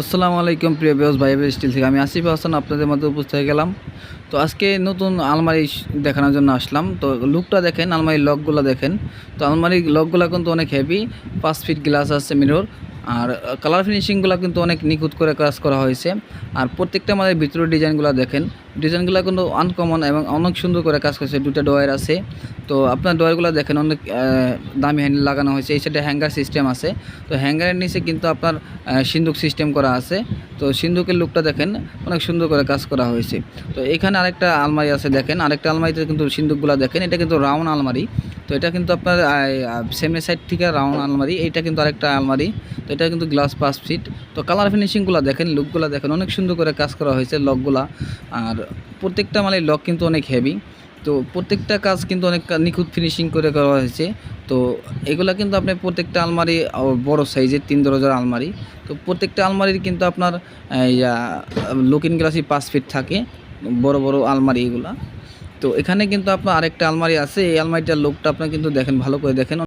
আসসালামু আলাইকুম, প্রিয় বেহস ভাই স্টিল থেকে আমি আসিফ হাসান, আপনাদের মধ্যে উপস্থিত হয়ে গেলাম। তো আজকে নতুন আলমারি দেখানোর জন্য আসলাম। তো লুকটা দেখেন, আলমারির লকগুলো দেখেন। তো আলমারির লকগুলো কিন্তু অনেক হেভি পাঁচ ফিট গ্লাস আছে মিরর আর কালার ফিনিশিংগুলো কিন্তু অনেক নিখুঁত করে কাজ করা হয়েছে। আর প্রত্যেকটা আমাদের ভিতরের ডিজাইনগুলো দেখেন ডিজাইনগুলো কিন্তু আনকমন এবং অনেক সুন্দর করে কাজ করেছে। দুটো ডয়ার আছে। তো আপনার ডয়ারগুলো দেখেন অনেক দামি হ্যান্ডেল লাগানো হয়েছে। এই সাইডে হ্যাঙ্গার সিস্টেম আছে। তো হ্যাঙ্গারের নিচে কিন্তু আপনার আহ, সিন্দুক সিস্টেম করা আছে। তো সিন্দুকের লুকটা দেখেন অনেক সুন্দর করে কাজ করা হয়েছে। তো এখানে আরেকটা আলমারি আছে দেখেন। আরেকটা আলমারিতে কিন্তু সিন্দুকগুলো দেখেন। এটা কিন্তু রাউন্ড আলমারি। তো এটা কিন্তু আপনার সেমনি সাইড থেকে রাউন্ড আলমারি এটা কিন্তু আরেকটা আলমারি। তো এটা কিন্তু গ্লাস পাঁচ ফিট তো কালার ফিনিশিংগুলো দেখেন লুকগুলো দেখেন, অনেক সুন্দর করে কাজ করা হয়েছে লকগুলা। আর প্রত্যেকটা মালের লক কিন্তু অনেক হেভি তো প্রত্যেকটা কাজ কিন্তু অনেক নিখুঁত ফিনিশিং করে করা হয়েছে। তো এগুলা কিন্তু আপনি প্রত্যেকটা আলমারি বড় সাইজের তিন দরজার আলমারি। তো প্রত্যেকটা আলমারির কিন্তু আপনার লুকিং গ্লাসই পাঁচ ফিট থাকে। বড় বড় আলমারি এগুলা। তো এখানে কিন্তু আপনার আরেকটা আলমারি আছে। এই আলমারিটার লোকটা আপনার কিন্তু দেখেন, ভালো করে দেখেন।